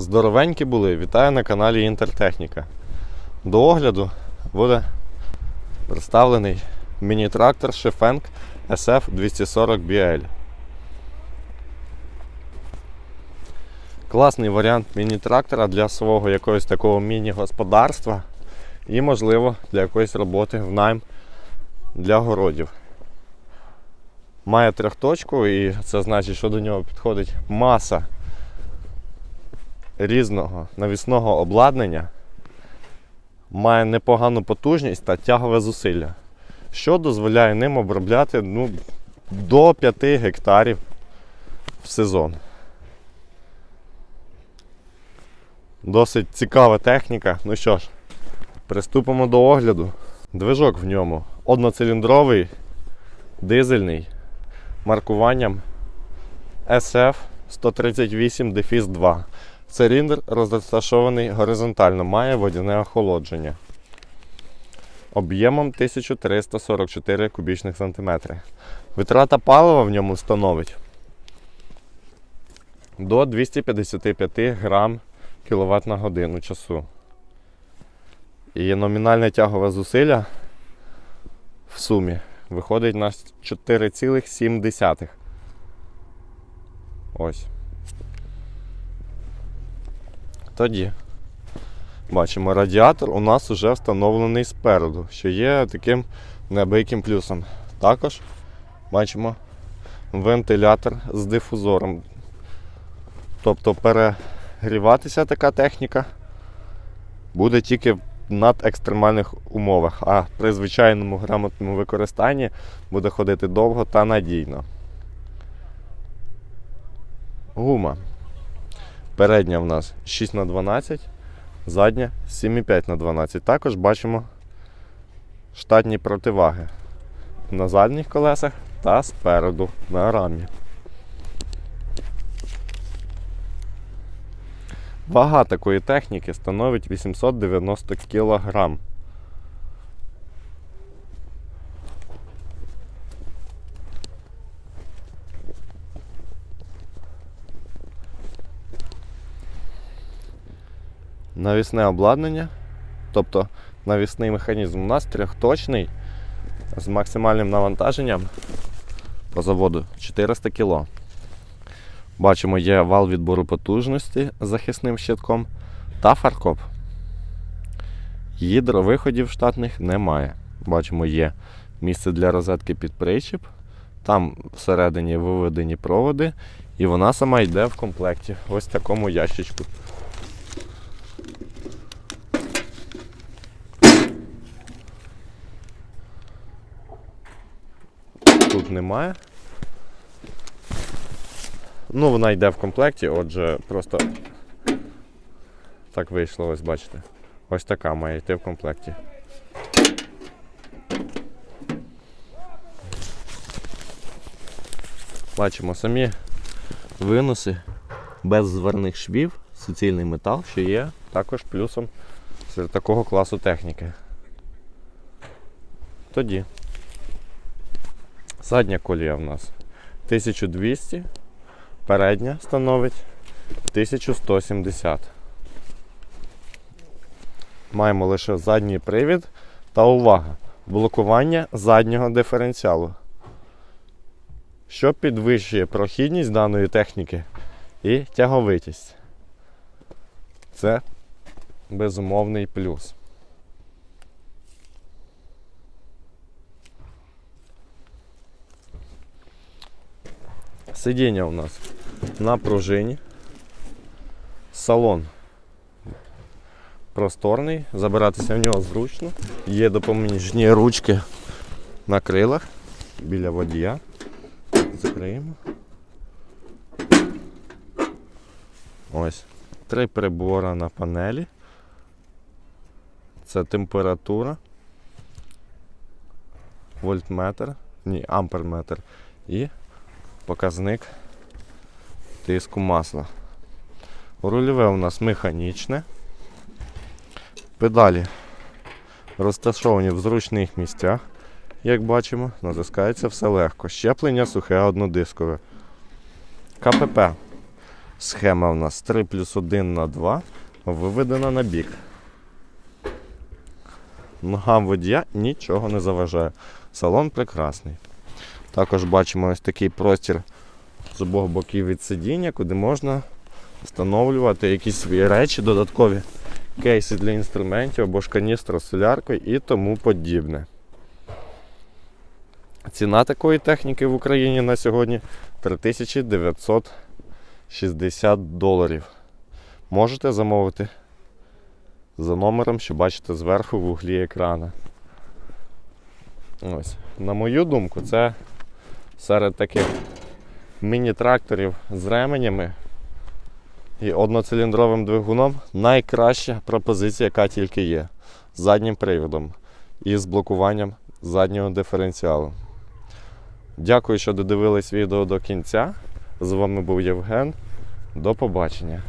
Здоровенькі були, вітаю на каналі Інтертехніка. До огляду буде представлений міні-трактор Шефенк SF 240 BL. Класний варіант міні-трактора для свого якогось такого міні-господарства і, можливо, для якоїсь роботи в найм для городів. Має трьохточку, і це значить, що до нього підходить маса різного навісного обладнання, має непогану потужність та тягове зусилля, що дозволяє ним обробляти ну, до 5 гектарів в сезон. Досить цікава техніка. Ну що ж, приступимо до огляду. Движок в ньому одноциліндровий, дизельний, маркуванням SF 138 2 Циліндр розташований горизонтально, має водяне охолодження. Об'ємом 1344 кубічних сантиметри. Витрата палива в ньому становить до 255 грам кВт на годину часу. І номінальне тягове зусилля в сумі виходить на 4,7. Ось. Тоді бачимо, радіатор у нас вже встановлений спереду, що є таким неабияким плюсом. Також бачимо вентилятор з дифузором. Тобто перегріватися така техніка буде тільки в надекстремальних умовах, а при звичайному грамотному використанні буде ходити довго та надійно. Гума. Передня в нас 6 на 12, задня 7,5 на 12. Також бачимо штатні противаги на задніх колесах та спереду на рамі. Вага такої техніки становить 890 кг. Навісне обладнання, тобто навісний механізм у нас трьохточний з максимальним навантаженням по заводу 400 кг. Бачимо, є вал відбору потужності з захисним щитком та фаркоп. Гідровиходів штатних немає. Бачимо, є місце для розетки під причіп. Там всередині виведені проводи, і вона сама йде в комплекті. Ось такому ящичку. Немає. Ну, вона йде в комплекті, отже, просто так вийшло, ось бачите. Ось така має йти в комплекті. Бачимо самі виноси без зверних швів, суцільний метал, що є також плюсом серед такого класу техніки. Тоді. Задня колія в нас 1200, передня становить 1170. Маємо лише задній привід та увага. Блокування заднього диференціалу, що підвищує прохідність даної техніки і тяговитість. Це безумовний плюс. Сидіння у нас на пружині. Салон просторний, забиратися в нього зручно. Є допоміжні ручки на крилах біля водія. Закриємо. Ось. Три прибора на панелі. Це температура, вольтметр, ні, амперметр і показник тиску масла. Рульове у нас механічне. Педалі розташовані в зручних місцях. Як бачимо, натискається все легко. Щеплення сухе однодискове. КПП Схема в нас 3 плюс 1 на 2 виведена на бік. Ногам водія нічого не заважає. Салон прекрасний. Також бачимо ось такий простір з обох боків від сидіння, куди можна встановлювати якісь свої речі, додаткові кейси для інструментів або ж каністра з соляркою і тому подібне. Ціна такої техніки в Україні на сьогодні 3960 доларів. Можете замовити за номером, що бачите зверху в углі екрана. Ось. На мою думку, це серед таких міні-тракторів з ременями і одноциліндровим двигуном найкраща пропозиція, яка тільки є. З заднім приводом і з блокуванням заднього диференціалу. Дякую, що додивились відео до кінця. З вами був Євген. До побачення.